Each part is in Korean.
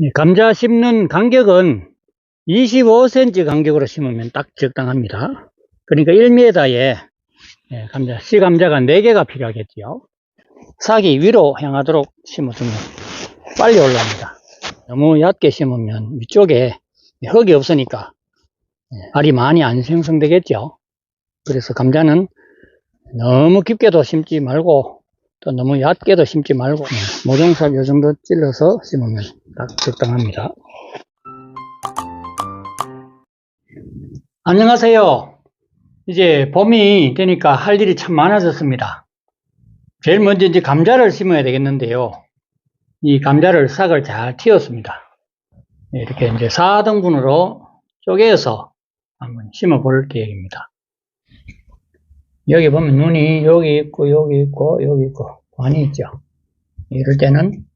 네, 감자 심는 간격은 25cm 간격으로 심으면 딱 적당합니다. 그러니까 1m에 감자, 씨 감자가 4개가 필요하겠지요. 싹이 위로 향하도록 심어주면 빨리 올라옵니다. 너무 얕게 심으면 위쪽에 흙이 없으니까 예, 알이 많이 안 생성되겠죠. 그래서 감자는 너무 깊게도 심지 말고 또 너무 얕게도 심지 말고 예, 모종삽 요 정도 찔러서 심으면 딱 적당합니다. 안녕하세요. 이제 봄이 되니까 할 일이 참 많아졌습니다. 제일 먼저 이제 감자를 심어야 되겠는데요. 이 감자를 싹을 잘 틔웠습니다. 네, 이렇게 이제 4등분으로 쪼개서 한번 심어 볼 계획입니다. 여기 보면 눈이 여기 있고 여기 있고 여기 있고 관이 있죠. 이럴 때는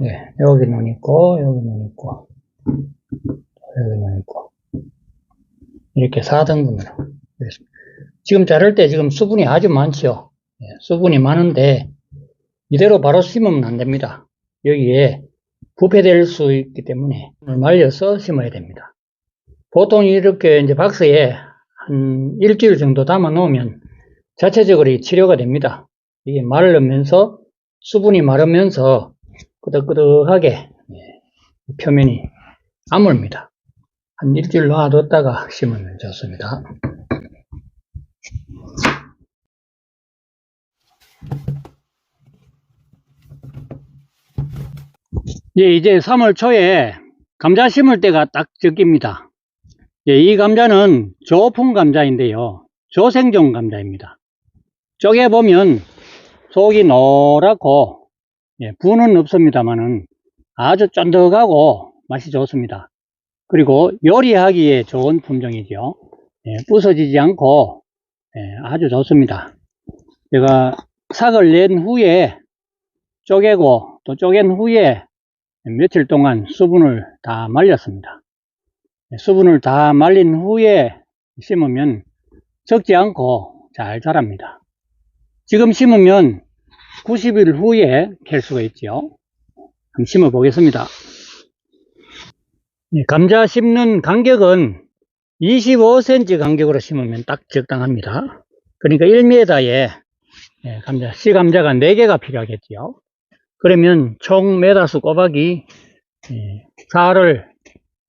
네, 여기 눈 있고 여기 눈 있고 여기 눈 있고 이렇게 4등분으로 지금 자를 때 지금 수분이 아주 많죠. 예, 수분이 많은데 이대로 바로 심으면 안 됩니다. 여기에 부패될 수 있기 때문에 말려서 심어야 됩니다. 보통 이렇게 이제 박스에 한 일주일 정도 담아 놓으면 자체적으로 이 치료가 됩니다. 이게 마르면서 수분이 마르면서 끄덕끄덕하게 예, 표면이 아물입니다. 한 일주일 놔뒀다가 심으면 좋습니다. 예, 이제 3월 초에 감자 심을 때가 딱 적깁니다. 예, 이 감자는 조풍 감자인데요. 조생종 감자입니다. 쪼개 보면 속이 노랗고 예, 부는 없습니다만은 아주 쫀득하고 맛이 좋습니다. 그리고 요리하기에 좋은 품종이죠. 예, 부서지지 않고 예, 아주 좋습니다. 제가 삭을 낸 후에 쪼개고 또 쪼갠 후에 며칠 동안 수분을 다 말렸습니다. 예, 수분을 다 말린 후에 심으면 적지 않고 잘 자랍니다. 지금 심으면 90일 후에 캘 수가 있죠. 한번 심어 보겠습니다. 네, 감자 심는 간격은 25cm 간격으로 심으면 딱 적당합니다. 그러니까 1m에 감자, 씨 감자가 4개가 필요하겠지요. 그러면 총 메다수 꼬박이 4를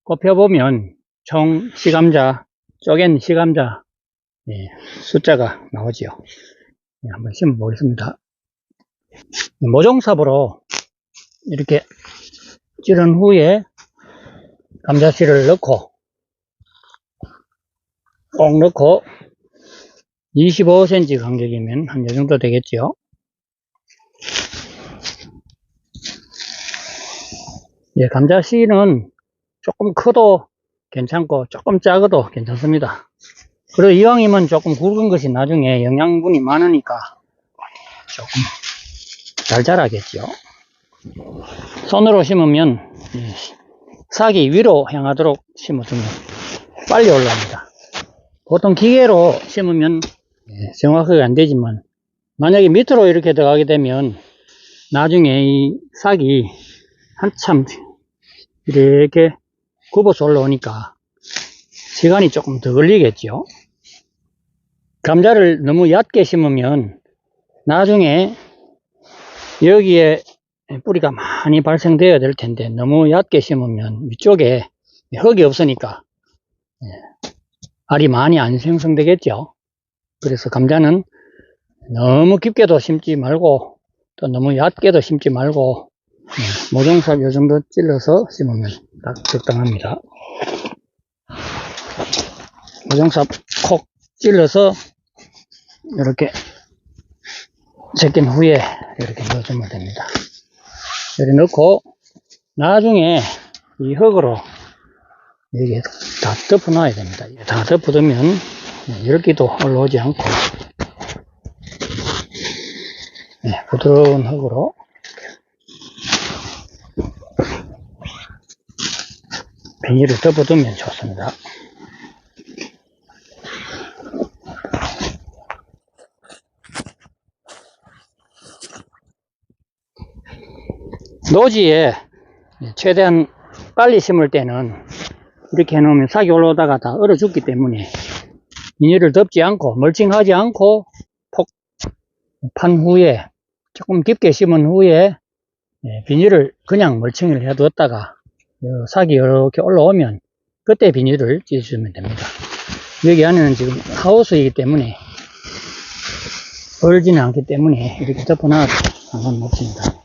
곱혀보면 총 시감자, 쪼갠 시감자 숫자가 나오지요. 네, 한번 심어 보겠습니다. 모종삽으로 이렇게 찌른 후에 감자씨를 넣고 꼭 넣고 25cm 간격이면 한 요 정도 되겠죠. 예, 감자씨는 조금 커도 괜찮고 조금 작아도 괜찮습니다. 그리고 이왕이면 조금 굵은 것이 나중에 영양분이 많으니까 조금 잘 자라겠죠. 손으로 심으면 예, 싹이 위로 향하도록 심어주면 빨리 올라옵니다. 보통 기계로 심으면 예, 정확하게 안 되지만 만약에 밑으로 이렇게 들어가게 되면 나중에 이 싹이 한참 이렇게 굽어서 올라오니까 시간이 조금 더 걸리겠죠. 감자를 너무 얕게 심으면 나중에 여기에 뿌리가 많이 발생되어야 될 텐데 너무 얕게 심으면 위쪽에 흙이 없으니까 예, 알이 많이 안 생성되겠죠. 그래서 감자는 너무 깊게도 심지 말고 또 너무 얕게도 심지 말고 예, 모종삽 요 정도 찔러서 심으면 딱 적당합니다. 모종삽 콕 찔러서 이렇게 제낀 후에 이렇게 넣어주면 됩니다. 이렇게 넣고 나중에 이 흙으로 여기에 다 덮어 놔야 됩니다. 다 덮어 두면 열기도 올라오지 않고 네, 부드러운 흙으로 비닐을 덮어두면 좋습니다. 노지에 최대한 빨리 심을 때는 이렇게 해놓으면 사기 올라오다가 다 얼어 죽기 때문에 비닐을 덮지 않고 멀칭하지 않고 폭판 후에 조금 깊게 심은 후에 예, 비닐을 그냥 멀칭을 해뒀다가 어, 싹이 이렇게 올라오면 그때 비닐을 찢어주면 됩니다. 여기 안에는 지금 하우스이기 때문에 얼지는 않기 때문에 이렇게 덮어놔도 상관없습니다.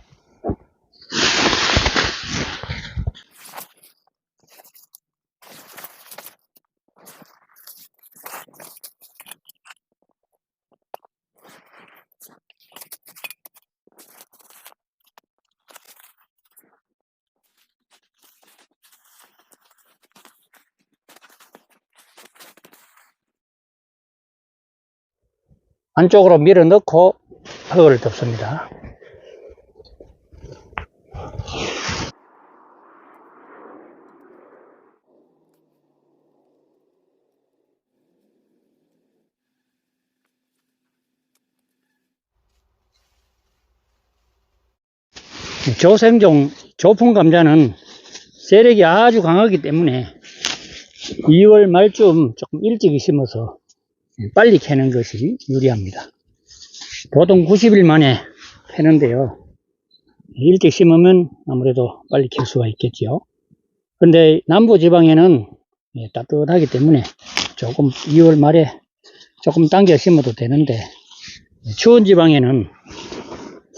안쪽으로 밀어 넣고 흙을 덮습니다. 조생종, 조풍 감자는 세력이 아주 강하기 때문에 2월 말쯤 조금 일찍 심어서 빨리 캐는 것이 유리합니다. 보통 90일 만에 캐는데요. 일찍 심으면 아무래도 빨리 캘 수가 있겠지요. 근데 남부 지방에는 예, 따뜻하기 때문에 조금 2월 말에 조금 당겨 심어도 되는데 추운 지방에는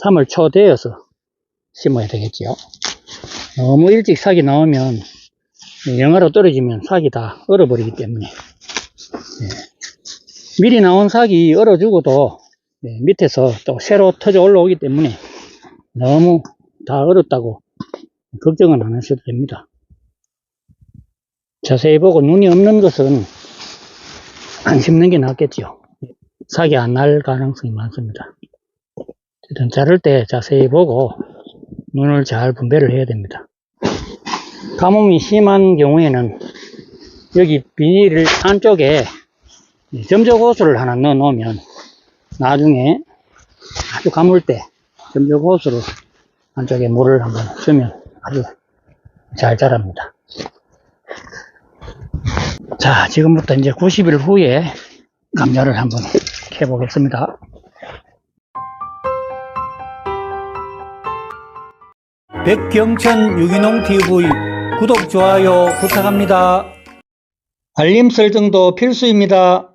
3월 초 되어서 심어야 되겠지요. 너무 일찍 싹이 나오면 영하로 떨어지면 싹이 다 얼어버리기 때문에 미리 나온 싹이 얼어 죽어도 네, 밑에서 또 새로 터져 올라오기 때문에 너무 다 얼었다고 걱정은 안 하셔도 됩니다. 자세히 보고 눈이 없는 것은 안 심는 게 낫겠죠. 싹이 안 날 가능성이 많습니다. 어쨌든 자를 때 자세히 보고 눈을 잘 분배를 해야 됩니다. 가뭄이 심한 경우에는 여기 비닐 안쪽에 점적 호수를 하나 넣어 놓으면 나중에 아주 가물 때 점적 호수로 안쪽에 물을 한번 주면 아주 잘 자랍니다. 자, 지금부터 이제 90일 후에 감자를 한번 캐 보겠습니다. 백경천 유기농 TV 구독, 좋아요 부탁합니다. 알림 설정도 필수입니다.